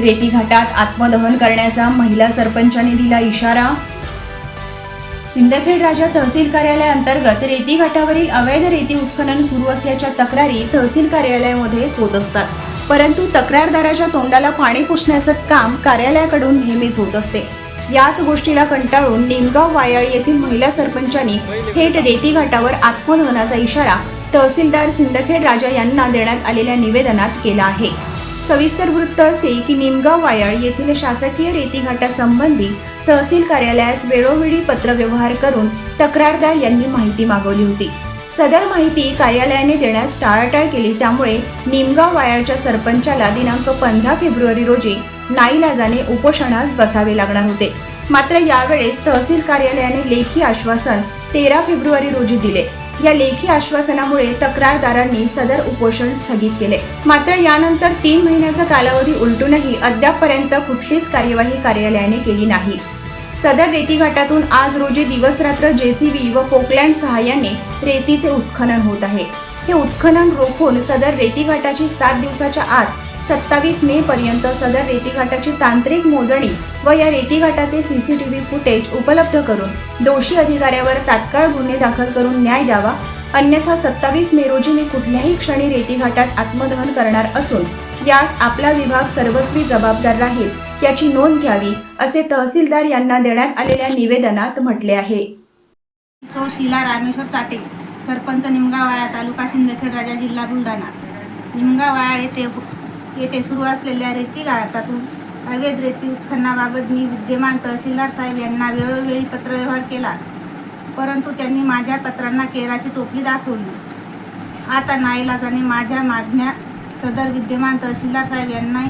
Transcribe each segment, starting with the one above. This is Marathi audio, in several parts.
रेती घाटात आत्मदहन करण्याचा महिला सरपंचाने दिला इशारा. सिंदखेड राजा तहसील कार्यालय अंतर्गत रेती घाटावरील अवैध रेती उत्खनन सुरू असल्याच्या तक्रारी तहसील कार्यालयामध्ये होत असतात. परंतु तक्रारदाराच्या तोंडाला पाणी पुसण्याचं काम कार्यालयाकडून नेहमीच होत असते. याच गोष्टीला कंटाळून निमगाव वायाळ येथील महिला सरपंचांनी थेट रेती घाटावर आत्मदहनाचा इशारा तहसीलदार सिंदखेड राजा यांना देण्यात आलेल्या निवेदनात केला आहे. सविस्तर वृत्त असे की निमगाव वायाळ येथील शासकीय रेतीघाटासंबंधी तहसील कार्यालयास वेळोवेळी पत्रव्यवहार करून तक्रारदार यांनी माहिती मागवली होती. सदर माहिती कार्यालयाने देण्यास टाळाटाळ केली त्यामुळे निमगाव वायाळच्या सरपंचाला दिनांक पंधरा फेब्रुवारी रोजी नाईलाजाने उपोषणास बसावे लागणार होते. मात्र यावेळेस तहसील कार्यालयाने लेखी आश्वासन तेरा फेब्रुवारी रोजी दिले. या लेखी आश्वासनामुळे तक्रारदारांनी सदर उपोषण स्थगित केले. मात्र यानंतर तीन महिन्याचा कालावधी उलटूनही अद्यापपर्यंत कुठलीच कार्यवाही कार्यालयाने केली नाही. सदर रेती घाटातून आज रोजी दिवसरात्र जेसीबी व पोकलँड सहाय्याने रेतीचे उत्खनन होत आहे. हे उत्खनन रोखून सदर रेती घाटाची सात दिवसाच्या आत सत्तावीस मे पर्यंत सदर रेतीघाटाची तांत्रिक मोजणी व या रेतीघाटाचे सीसीटीव्ही फुटेज उपलब्ध करून दोषी अधिकाऱ्यावर तात्काळ गुन्हे दाखल करून न्याय द्यावा. अन्यथा सत्तावीस मे रोजी मी कुठल्याही क्षणी रेतीघाटात आत्मदहन करणार असून यास आपला विभाग सर्वस्वी जबाबदार राहील याची नोंद घ्यावी असे तहसीलदार यांना देण्यात आलेल्या निवेदनात म्हटले आहे. सो शिला रामेश्वर चाटे सरपंच निमगावाळा तालुका सिंदखेड राजा जिल्हा बुलढाणा. निमगावाळा येथे येथे सुरू असलेल्या रेतीघाटातून अवैध रेती उत्खननाबाबत मी विद्यमान तहसीलदार साहेब यांना वेळोवेळी पत्रव्यवहार केला. परंतु त्यांनी माझ्या पत्रांना केराची टोपली दाखवली. आता नाईलाजाने माझ्या मागण्या सदर विद्यमान तहसीलदार साहेब यांना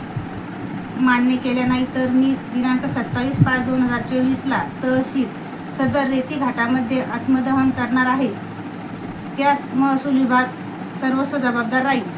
मान्य केल्या नाही तर मी दिनांक सत्तावीस पाच दोन हजार चोवीसला तहसील सदर रेती घाटामध्ये आत्मदहन करणार आहे. त्यास महसूल विभाग सर्वस्व जबाबदार राहील.